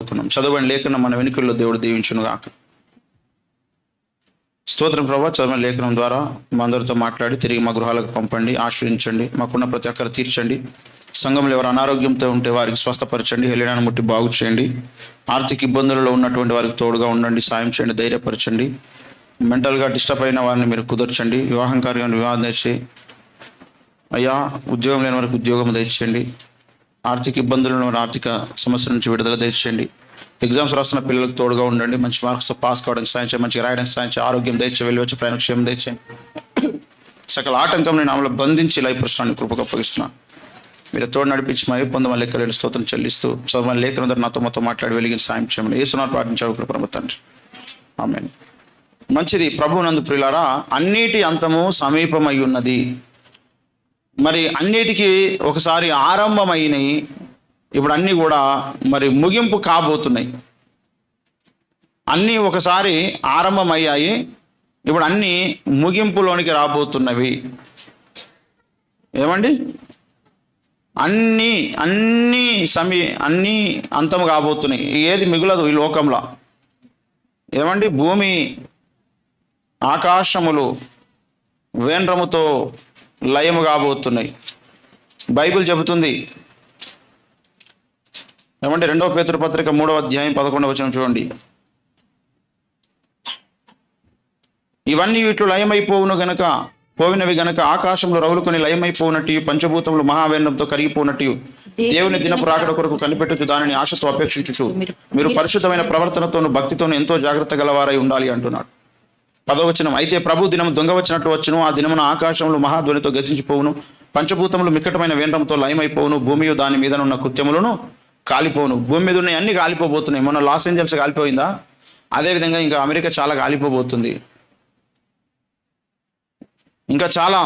చదువుకున్నాం. చదవని లేఖనం మన వెనుకల్లో దేవుడు దీవించును గాక స్తోత్రం ప్రభా చదవని లేఖనం ద్వారా మా అందరితో మాట్లాడి తిరిగి మా గృహాలకు పంపండి ఆశ్రయించండి మాకున్న ప్రతి ఒక్కరు తీర్చండి. సంఘంలో ఎవరు అనారోగ్యంతో ఉంటే వారికి స్వస్థపరచండి హెలినాన్ని ముట్టి బాగు చేయండి. ఆర్థిక ఇబ్బందులలో ఉన్నటువంటి వారికి తోడుగా ఉండండి సాయం చేయండి ధైర్యపరచండి. మెంటల్గా డిస్టర్బ్ అయిన వారిని మీరు కుదర్చండి వివాహం కార్యాన్ని వివాహం తెచ్చి అయ్యా ఉద్యోగం లేని వారికి ఉద్యోగం తెచ్చండి ఆర్థిక ఇబ్బందులను ఆర్థిక సమస్యల నుంచి విడుదల తెచ్చండి. ఎగ్జామ్స్ రాస్తున్న పిల్లలకు తోడుగా ఉండండి. మంచి మార్క్స్తో పాస్ కావడానికి సాయం చేయండి. మంచిగా రాయడానికి సాయం చేయండి. ఆరోగ్యం తెచ్చి వెళ్ళి వచ్చి ప్రయాణ క్షేమం తెచ్చండి సకల ఆటంకం నేను ఆమెలో బంధించి లైపురుస్తాను కృపకు అప్పగిస్తున్నాను మీరు తోడు నడిపించి మరి పొందమని లెక్కలేని స్తోత్రం చెల్లిస్తూ చదవని లేఖన నాతో మొత్తం మాట్లాడి వెలిగిన సాయం చేయమని ఏసునాథ్ పాటించావు కృప తండ్రి. ఆమె మంచిది ప్రభు నందు ప్రియులారా అన్నిటి అంతము సమీపమై ఉన్నది. మరి అన్నిటికీ ఒకసారి ఆరంభమైనవి ఇప్పుడు అన్నీ కూడా మరి ముగింపు కాబోతున్నాయి. అన్నీ ఒకసారి ఆరంభమయ్యాయి. ఇప్పుడు అన్నీ ముగింపులోనికి రాబోతున్నవి. ఏమండి? అన్నీ అన్నీ సమీ అన్నీ అంతం కాబోతున్నాయి. ఏది మిగులదు ఈ లోకంలో. ఏమండి? భూమి ఆకాశములు వేండ్రముతో లయము కాబోతున్నాయి. బైబిల్ చెబుతుంది. ఏమంటే రెండవ పేతురు పత్రిక మూడవ అధ్యాయం పదకొండవ వచనం చూడండి. ఇవన్నీ వీటిలో లయమైపోవును గనక పోయినవి గనక ఆకాశంలో రవులుకొని లయమైపోనట్టు పంచభూతములు మహావేండంతో కరిగిపోనట్టు దేవుని దినపు రాకడ కొరకు కనిపెట్టుచు దానిని ఆశతో అపేక్షించుచు. మీరు పరిశుద్ధమైన ప్రవర్తనతోను భక్తితోను ఎంతో జాగ్రత్త గలవారై ఉండాలి అంటున్నాడు. పదవచనం. అయితే ప్రభు దినం దొంగ వచ్చినట్లు వచ్చును. ఆ దినమున ఆకాశంలో మహాధ్వనితో గతించిపోవును పంచభూతములు మిక్కటమైన వేండ్రంతో లయమైపోవును. భూమియు దాని మీద ఉన్న కృత్యములను కాలిపోవును. భూమి మీద ఉన్నాయి అన్ని కాలిపోబోతున్నాయి. మొన్న లాస్ ఏంజల్స్ కాలిపోయిందా? అదేవిధంగా ఇంకా అమెరికా చాలా కాలిపోబోతుంది. ఇంకా చాలా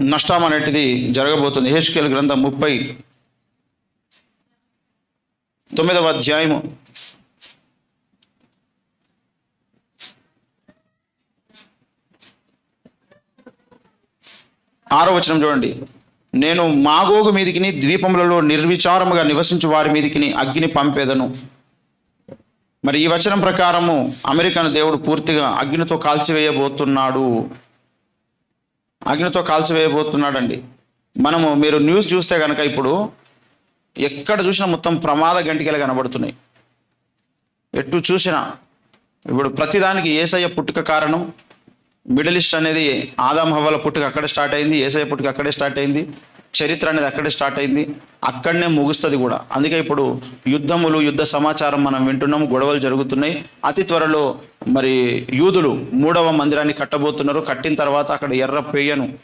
నష్టం అనేటిది జరగబోతుంది. హెచ్కేల్ గ్రంథం ముప్పై తొమ్మిదవ అధ్యాయము. ఆరో వచనం చూడండి. నేను మాగోగు మీదికిని ద్వీపములలో నిర్విచారముగా నివసించు వారి మీదికిని అగ్ని పంపేదను. మరి ఈ వచనం ప్రకారము అమెరికాను దేవుడు పూర్తిగా అగ్నితో కాల్చివేయబోతున్నాడు. అగ్నితో కాల్చివేయబోతున్నాడండి. మనము మీరు న్యూస్ చూస్తే కనుక ఇప్పుడు ఎక్కడ చూసినా మొత్తం ప్రమాద గంటికలు కనబడుతున్నాయి. ఎటు చూసినా ఇప్పుడు ప్రతిదానికి ఏసయ్య పుట్టుక కారణం మిడిల్ ఈస్ట్ అనేది ఆదాం హవాల పుట్టుక అక్కడే స్టార్ట్ అయింది ఏసఐ పుట్టుక అక్కడే స్టార్ట్ అయింది చరిత్ర అనేది అక్కడే స్టార్ట్ అయింది అక్కడనే ముగుస్తుంది కూడా. అందుకే ఇప్పుడు యుద్ధములు యుద్ధ సమాచారం మనం వింటున్నాం గొడవలు జరుగుతున్నాయి. అతి త్వరలో మరి యూదులు మూడవ మందిరాన్ని కట్టబోతున్నారు. కట్టిన తర్వాత అక్కడ ఎర్ర పేయను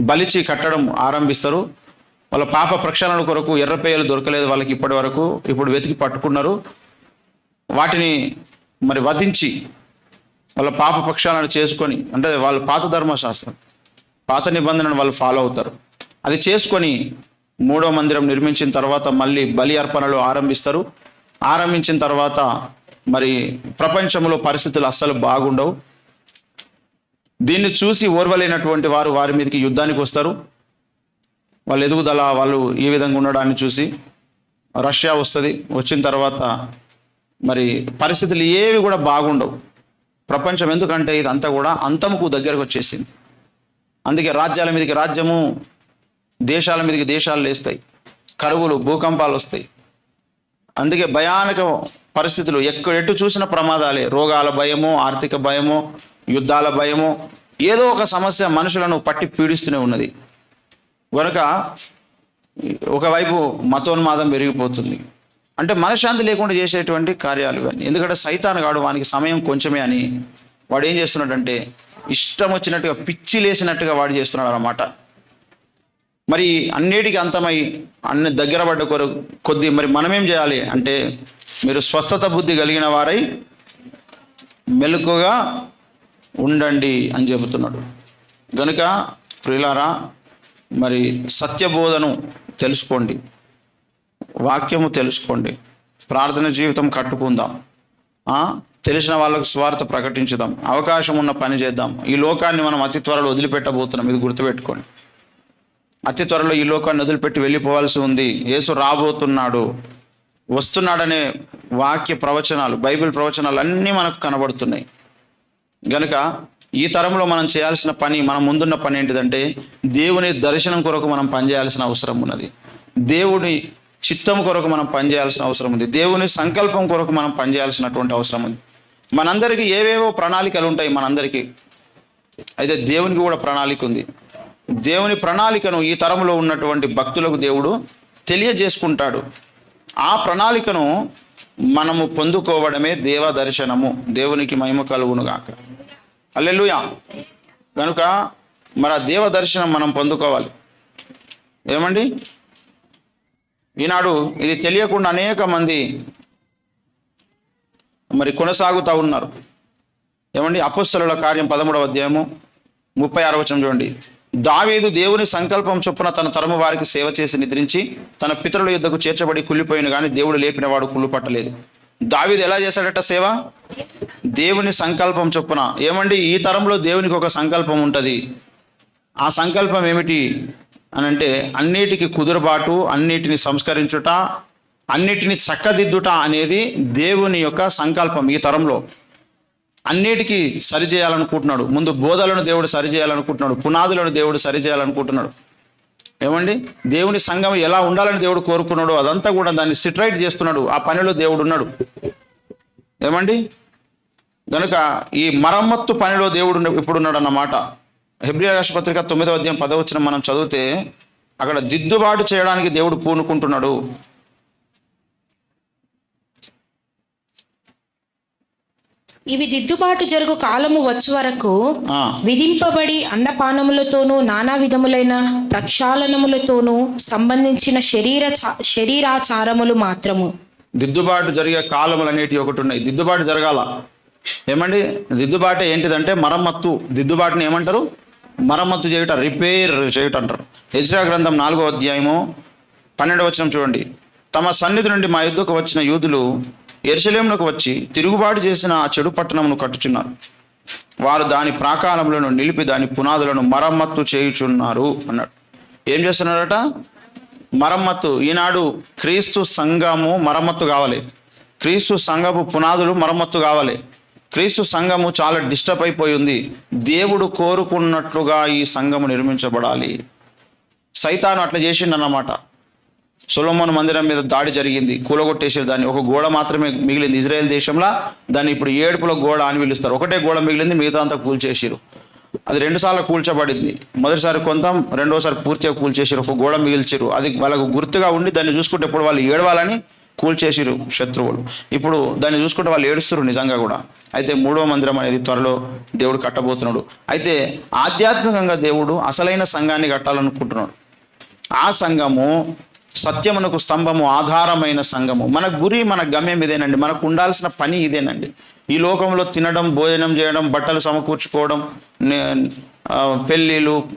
బలిచి కట్టడం ఆరంభిస్తారు. వాళ్ళ పాప ప్రక్షాళన కొరకు ఎర్ర పేయలు దొరకలేదు వాళ్ళకి ఇప్పటి వరకు. ఇప్పుడు వెతికి పట్టుకున్నారు. వాటిని మరి వధించి వాళ్ళ పాప పక్షాలను చేసుకొని అంటే వాళ్ళ పాత ధర్మశాస్త్రం పాత నిబంధనను వాళ్ళు ఫాలో అవుతారు. అది చేసుకొని మూడో మందిరం నిర్మించిన తర్వాత మళ్ళీ బలి అర్పణలు ఆరంభిస్తారు. ఆరంభించిన తర్వాత మరి ప్రపంచంలో పరిస్థితులు అస్సలు బాగుండవు. దీన్ని చూసి ఓర్వలేనటువంటి వారు వారి మీదకి యుద్ధానికి వస్తారు. వాళ్ళ ఎదుగుదల వాళ్ళు ఏ విధంగా ఉండడాన్ని చూసి రష్యా వస్తుంది. వచ్చిన తర్వాత మరి పరిస్థితులు ఏవి కూడా బాగుండవు. ప్రపంచం ఎందుకంటే ఇదంతా కూడా అంతముకు దగ్గరకు వచ్చేసింది. అందుకే రాజ్యాల మీదకి రాజ్యము దేశాల మీదకి దేశాలు లేస్తాయి. కరువులు భూకంపాలు వస్తాయి. అందుకే భయానక పరిస్థితులు ఎక్కడ ఎటు చూసిన ప్రమాదాలే. రోగాల భయమో ఆర్థిక భయమో యుద్ధాల భయమో ఏదో ఒక సమస్య మనుషులను పట్టి పీడిస్తూనే ఉన్నది. కనుక ఒకవైపు మతోన్మాదం పెరిగిపోతుంది. అంటే మనశ్శాంతి లేకుండా చేసేటువంటి కార్యాలు ఇవన్నీ. ఎందుకంటే సైతాన్ గాడు వానికి సమయం కొంచెమే అని వాడు ఏం చేస్తున్నాడంటే ఇష్టం వచ్చినట్టుగా పిచ్చి లేసినట్టుగా వాడు చేస్తున్నాడు అన్నమాట. మరి అన్నిటికీ అంతమై అన్ని దగ్గర పడ్డ కొర కొద్ది మరి మనమేం చేయాలి అంటే మీరు స్వస్థత బుద్ధి కలిగిన వారై మెలకుగా ఉండండి అని చెబుతున్నాడు. గనుక ప్రియులారా మరి సత్యబోధను తెలుసుకోండి. వాక్యము తెలుసుకోండి. ప్రార్థన జీవితం కట్టుకుందాం. తెలిసిన వాళ్ళకు స్వార్థ ప్రకటించుదాం. అవకాశం ఉన్న పని చేద్దాం. ఈ లోకాన్ని మనం అతి త్వరలో వదిలిపెట్టబోతున్నాం. ఇది గుర్తుపెట్టుకోండి. అతి త్వరలో ఈ లోకాన్ని వదిలిపెట్టి వెళ్ళిపోవాల్సి ఉంది. యేసు రాబోతున్నాడు. వస్తున్నాడనే వాక్య ప్రవచనాలు బైబిల్ ప్రవచనాలు అన్నీ మనకు కనబడుతున్నాయి. గనుక ఈ తరంలో మనం చేయాల్సిన పని మన ముందున్న పని ఏంటిదంటే దేవుని దర్శనం కొరకు మనం పనిచేయాల్సిన అవసరం ఉన్నది. దేవుని చిత్తం కొరకు మనం పనిచేయాల్సిన అవసరం ఉంది. దేవుని సంకల్పం కొరకు మనం పనిచేయాల్సినటువంటి అవసరం ఉంది. మనందరికీ ఏవేవో ప్రణాళికలు ఉంటాయి మనందరికీ. అయితే దేవునికి కూడా ప్రణాళిక ఉంది. దేవుని ప్రణాళికను ఈ తరంలో ఉన్నటువంటి భక్తులకు దేవుడు తెలియజేసుకుంటాడు. ఆ ప్రణాళికను మనము పొందుకోవడమే దేవ దర్శనము. దేవునికి మహిమ కలుగునుగాక అల్లెలుయా కనుక మరి ఆ దేవ దర్శనం మనం పొందుకోవాలి. ఏమండి? ఈనాడు ఇది తెలియకుండా అనేక మంది మరి కొనసాగుతూ ఉన్నారు. ఏమండి? అపస్సుల కార్యం పదమూడవ అధ్యాయము ముప్పై ఆరు వచనం చూడండి. దావీదు దేవుని సంకల్పం చొప్పున తన తరము వారికి సేవ చేసి నిద్రించి తన పితరుల యుద్ధకు చేర్చబడి కుళ్ళిపోయిన కానీ దేవుడు లేపినవాడు కుళ్ళు పట్టలేదు. దావీదు ఎలా చేశాడట సేవ? దేవుని సంకల్పం చొప్పున. ఏమండి? ఈ తరంలో దేవునికి ఒక సంకల్పం ఉంటుంది. ఆ సంకల్పం ఏమిటి? అని అంటే అన్నిటికీ కుదురుబాటు అన్నిటిని సంస్కరించుట అన్నిటిని చక్కదిద్దుట అనేది దేవుని యొక్క సంకల్పం ఈ తరంలో. అన్నిటికీ సరిచేయాలనుకుంటున్నాడు. ముందు బోధలను దేవుడు సరిచేయాలనుకుంటున్నాడు. పునాదులను దేవుడు సరిచేయాలనుకుంటున్నాడు. ఏమండి? దేవుని సంఘం ఎలా ఉండాలని దేవుడు కోరుకున్నాడో అదంతా కూడా దాన్ని సిట్రైట్ చేస్తున్నాడు. ఆ పనిలో దేవుడు ఉన్నాడు ఏమండి? కనుక ఈ మరమ్మత్తు పనిలో దేవుడు ఇప్పుడున్నాడు ఇప్పుడు ఉన్నాడు అన్నమాట హెబ్రియా రాష్ట్రపత్రిక తొమ్మిదవ అధ్యాయం పదవచనం మనం చదివితే అక్కడ దిద్దుబాటు చేయడానికి దేవుడు పూనుకుంటున్నాడు. ఇవి దిద్దుబాటు జరుగు కాలము వచ్చు వరకు విధింపబడి అన్నపానములతోనూ నానా విధములైన ప్రక్షాళనములతోనూ సంబంధించిన శరీర శరీరాచారములు మాత్రము. దిద్దుబాటు జరిగే కాలములు అనేటివి ఒకటి ఉన్నాయి. దిద్దుబాటు జరగాల. ఏమండి? దిద్దుబాటు ఏంటిదంటే మరమ్మత్తు. దిద్దుబాటుని ఏమంటారు? మరమ్మత్తు చేయుట రిపేర్ చేయుట అంటారు హెజ్రా గ్రంథం నాలుగో అధ్యాయము పన్నెండవ వచనం చూడండి. తమ సన్నిధి నుండి మా యుద్ధకు వచ్చిన యూదులు ఎరుసలేములకు వచ్చి తిరుగుబాటు చేసిన ఆ చెడు పట్టణమును కట్టుచున్నారు. వారు దాని ప్రాకారములను నిలిపి దాని పునాదులను మరమ్మత్తు చేయుచున్నారు అన్నాడు. ఏం చేస్తున్నారట? మరమ్మత్తు. ఈనాడు క్రీస్తు సంఘము మరమ్మత్తు కావాలి. క్రీస్తు సంఘపు పునాదులు మరమ్మత్తు కావాలి. క్రీస్తు సంఘము చాలా డిస్టర్బ్ అయిపోయి ఉంది. దేవుడు కోరుకున్నట్లుగా ఈ సంఘము నిర్మించబడాలి. సైతాను అట్లా చేసిండన్నమాట. సొలొమోన్ మందిరం మీద దాడి జరిగింది. కూలగొట్టేసారు దాన్ని. ఒక గోడ మాత్రమే మిగిలింది. ఇజ్రాయెల్ దేశంలో దాన్ని ఇప్పుడు ఏడుపుల గోడ అని పిలుస్తారు. ఒకటే గోడ మిగిలింది మిగతా అంతా కూల్చేసారు. అది రెండుసార్లు కూల్చబడింది. మొదటిసారి కొంత రెండోసారి పూర్తిగా కూల్చేసారు. ఒక గోడ మిగిల్చారు. అది వాళ్ళకు గుర్తుగా ఉండి దాన్ని చూసుకుంటే ఇప్పుడు వాళ్ళు ఏడవాలని కూల్చేసిరు శత్రువులు. ఇప్పుడు దాన్ని చూసుకుంటే వాళ్ళు ఏడుస్తున్నారు నిజంగా కూడా. అయితే మూడో మందిరం అనేది త్వరలో దేవుడు కట్టబోతున్నాడు. అయితే ఆధ్యాత్మికంగా దేవుడు అసలైన సంఘాన్ని కట్టాలనుకుంటున్నాడు. ఆ సంఘము సత్యమునకు స్తంభము ఆధారమైన సంఘము. మన గురి మన గమ్యం ఇదేనండి. మనకు ఉండాల్సిన పని ఇదేనండి. ఈ లోకంలో తినడం భోజనం చేయడం బట్టలు సమకూర్చుకోవడం నే- పెళ్ళిళ్ళు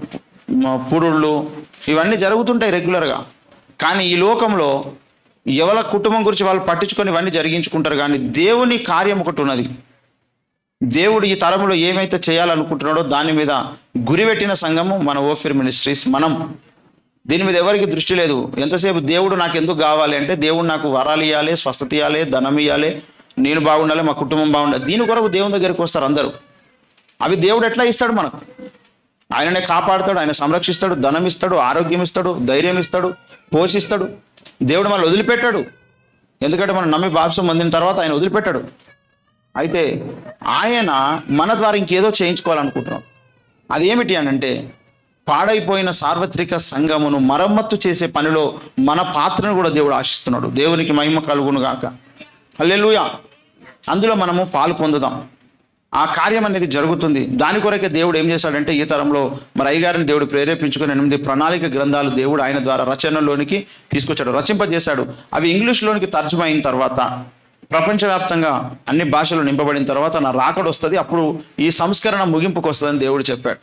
పురుళ్ళు ఇవన్నీ జరుగుతుంటాయి రెగ్యులర్గా. కానీ ఈ లోకంలో ఎవరి కుటుంబం గురించి వాళ్ళు పట్టించుకొని ఇవన్నీ జరిగించుకుంటారు కానీ దేవుని కార్యం ఒకటి ఉన్నది. దేవుడు ఈ తరంలో ఏమైతే చేయాలనుకుంటున్నాడో దాని మీద గురిపెట్టిన సంఘము మన ఓఫిర్ మినిస్ట్రీస్ మనం. దీని మీద ఎవరికి దృష్టి లేదు. ఎంతసేపు దేవుడు నాకు ఎందుకు కావాలి అంటే దేవుడు నాకు వరాలు ఇవ్వాలి స్వస్థత ఇవ్వాలి ధనం ఇవ్వాలి నేను బాగుండాలి మా కుటుంబం బాగుండాలి. దీని కొరకు దేవుని దగ్గరికి వస్తారు అందరూ. అవి దేవుడు ఎట్లా ఇస్తాడు మనకు? ఆయననే కాపాడుతాడు ఆయన సంరక్షిస్తాడు ధనం ఇస్తాడు ఆరోగ్యం ఇస్తాడు ధైర్యం ఇస్తాడు పోషిస్తాడు. దేవుడు మనల్ని వదిలిపెట్టాడు. ఎందుకంటే మనం నమ్మి బాప్సం పొందిన తర్వాత ఆయన వదిలిపెట్టాడు. అయితే ఆయన మన ద్వారా ఇంకేదో చేయించుకోవాలనుకుంటున్నాం. అదేమిటి అని అంటే పాడైపోయిన సార్వత్రిక సంఘమును మరమ్మత్తు చేసే పనిలో మన పాత్రను కూడా దేవుడు ఆశిస్తున్నాడు. దేవునికి మహిమ కలుగును గాక అల్లెలుయా అందులో మనము పాలు పొందుదాం. ఆ కార్యం అనేది జరుగుతుంది. దాని కొరకే దేవుడు ఏం చేశాడంటే ఈ తరంలో మరి అయ్యగారిని దేవుడు ప్రేరేపించుకుని ఎనిమిది ప్రణాళిక గ్రంథాలు దేవుడు ఆయన ద్వారా రచనలోనికి తీసుకొచ్చాడు రచింపజేశాడు. అవి ఇంగ్లీష్లోనికి తర్జుమా అయిన తర్వాత ప్రపంచవ్యాప్తంగా అన్ని భాషలు నింపబడిన తర్వాత నా రాకడ వస్తుంది అప్పుడు ఈ సంస్కరణ ముగింపుకు వస్తుందని దేవుడు చెప్పాడు.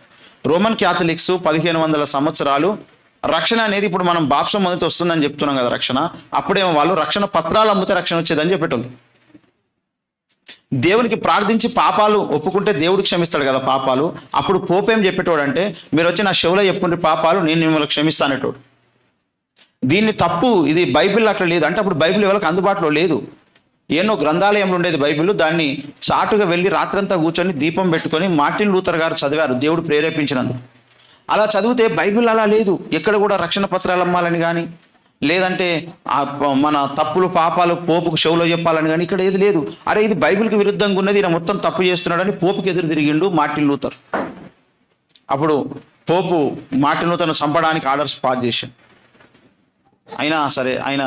రోమన్ క్యాథలిక్స్ పదిహేను వందల సంవత్సరాలు రక్షణ అనేది ఇప్పుడు మనం బాప్సం మొదటి వస్తుందని చెప్తున్నాం కదా రక్షణ. అప్పుడేమో వాళ్ళు రక్షణ పత్రాలు అమ్మితే రక్షణ వచ్చేదని చెప్పేటోళ్ళు. దేవునికి ప్రార్థించి పాపాలు ఒప్పుకుంటే దేవుడు క్షమిస్తాడు కదా పాపాలు. అప్పుడు పోపేం చెప్పేటోడు అంటే మీరు వచ్చి నా శివులో చెప్పుకుంటే పాపాలు నేను మిమ్మల్ని క్షమిస్తానేటోడు దీన్ని తప్పు ఇది బైబిల్ అట్లా లేదు. అంటే అప్పుడు బైబిల్ ఎవరికి అందుబాటులో లేదు. ఎన్నో గ్రంథాలయంలో ఉండేది బైబిల్. దాన్ని చాటుగా వెళ్ళి రాత్రంతా కూర్చొని దీపం పెట్టుకొని మార్టిన్ లూథర్ గారు చదివారు దేవుడు ప్రేరేపించినందుకు. అలా చదివితే బైబిల్ అలా లేదు. ఎక్కడ కూడా రక్షణ పత్రాలు అమ్మాలని కానీ లేదంటే ఆ మన తప్పులు పాపాలు పోపుకు షోలో చెప్పాలని కానీ ఇక్కడ ఏది లేదు. అరే ఇది బైబిల్కి విరుద్ధంగా ఉన్నది ఈయన మొత్తం తప్పు చేస్తున్నాడని పోపుకి ఎదురు తిరిగిండు మార్టిన్ లూథర్. అప్పుడు పోపు మార్టిన్ లూథర్ను చంపడానికి ఆర్డర్స్ పాస్ చేశాడు. అయినా సరే ఆయన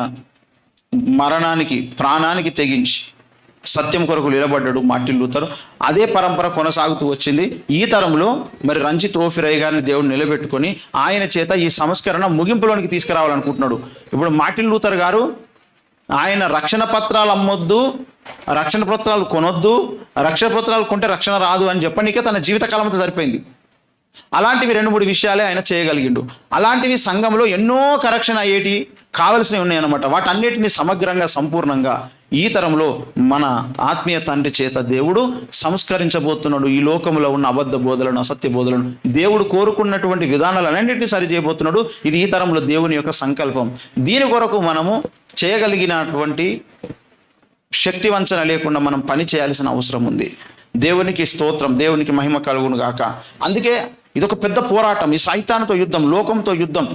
మరణానికి ప్రాణానికి తెగించి సత్యం కొరకు నిలబడ్డాడు మార్టిన్ లూథర్. అదే పరంపర కొనసాగుతూ వచ్చింది. ఈ తరంలో మరి రంజిత్ ఓఫిరయ్య గారిని దేవుడు నిలబెట్టుకొని ఆయన చేత ఈ సంస్కరణ ముగింపులోనికి తీసుకురావాలనుకుంటున్నాడు. ఇప్పుడు మార్టిన్ లూథర్ గారు ఆయన రక్షణ పత్రాలు అమ్మొద్దు రక్షణ పత్రాలు కొనొద్దు రక్షణ పత్రాలు కొంటే రక్షణ రాదు అని చెప్పనికే తన జీవితకాలం అంతా సరిపోయింది. అలాంటివి రెండు మూడు విషయాలే ఆయన చేయగలిగిండు. అలాంటివి సంఘంలో ఎన్నో కరెక్షన్ అయ్యేటి కావలసినవి ఉన్నాయన్నమాట. వాటన్నిటిని సమగ్రంగా సంపూర్ణంగా ఈ తరంలో మన ఆత్మీయ తండ్రి చేత దేవుడు సంస్కరించబోతున్నాడు. ఈ లోకంలో ఉన్న అబద్ధ బోధలను అసత్య బోధలను దేవుడు కోరుకున్నటువంటి విధానాలన్నింటినీ అన్నింటినీ సరిచేయబోతున్నాడు ఇది ఈ తరంలో దేవుని యొక్క సంకల్పం. దీని కొరకు మనము చేయగలిగినటువంటి శక్తి వంచన లేకుండా మనం పని చేయాల్సిన అవసరం ఉంది. దేవునికి స్తోత్రం దేవునికి మహిమ కలుగును గాక. అందుకే ఇదొక పెద్ద పోరాటం. ఈ సైతాన్తో యుద్ధం లోకంతో యుద్ధం.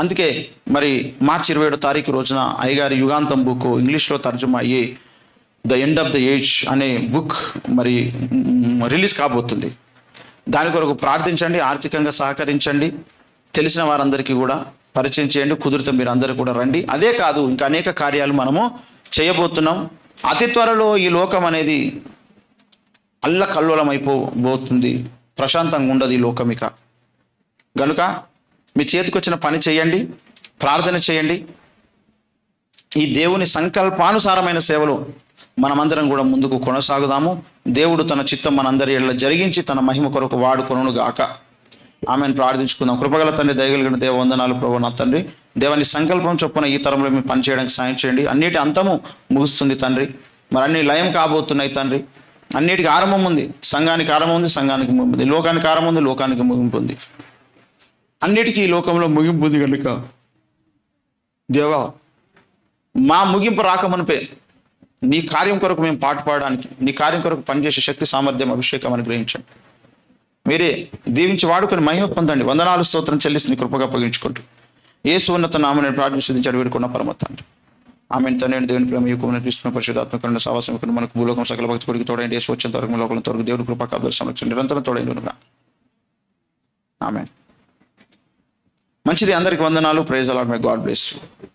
అందుకే మరి మార్చి ఇరవై ఏడో తారీఖు రోజున అయ్యగారి యుగాంతం బుక్ ఇంగ్లీష్లో తర్జుమా అయ్యి the end of the age అనే బుక్ మరి రిలీజ్ కాబోతుంది. దాని కొరకు ప్రార్థించండి ఆర్థికంగా సహకరించండి. తెలిసిన వారందరికీ కూడా పరిచయం చేయండి కుదిరితే మీరు అందరూ కూడా రండి. అదే కాదు ఇంకా అనేక కార్యాలు మనము చేయబోతున్నాం. అతి త్వరలో ఈ లోకం అనేది అల్లకల్లోలం అయిపోబోతుంది ప్రశాంతంగా ఉండదు ఈ లోకమిక గనుక మీ చేతికొచ్చిన పని చేయండి ప్రార్థన చేయండి. ఈ దేవుని సంకల్పానుసారమైన సేవలు మనమందరం కూడా ముందుకు కొనసాగుదాము. దేవుడు తన చిత్తం మనందరి ఇళ్ళ జరిగించి తన మహిమ కొరకు వాడుకొను గాక ఆమెను. ప్రార్థించుకుందాం. కృపగల తండ్రి దయగలిగిన దేవ వందనాలు ప్రభు నా తండ్రి. దేవాని సంకల్పం చొప్పున ఈ తరంలో మేము పనిచేయడానికి సాయం చేయండి. అన్నిటి అంతము ముగుస్తుంది తండ్రి. మరి అన్ని లయం కాబోతున్నాయి తండ్రి. అన్నిటికి ఆరంభం ఉంది. సంఘానికి ఆరంభం ఉంది సంఘానికి ముగింపు ఉంది. లోకానికి ఆరంభం ఉంది లోకానికి ముగింపు ఉంది. అన్నిటికీ ఈ లోకంలో ముగింపు ఉంది కనుక దేవా మా ముగింపు రాకమనిపే నీ కార్యం కొరకు మేము పాటు పాడడానికి నీ కార్యం కొరకు పనిచేసే శక్తి సామర్థ్యం అభిషేకం అనుగ్రహించండి. మీరే దీవించి వాడుకొని మహిమ పొందండి. వందనాలు స్తోత్రం చెల్లిస్తున్న కృపగా పగించుకుంటూ. ఏ సున్నత నామని ప్రార్థిస్తుంది అడివిడుకున్న పరమతండ్రి. ఆమె తండ్రి దేవుని ప్రేమ యుగమైన కృష్ణ పరిశుధాత్మకున్న సావాసం మనకు భూలోకం సకల భక్తి కొడుకు తోడండి యేసు వచ్చేంత వరకు లోకం తొరకు దేవుని కృపా కాదు సంరక్షణ నిరంతరం తోడండి ఆమె మంచిది. అందరికి వందనాలు. Praise a lot my God bless you.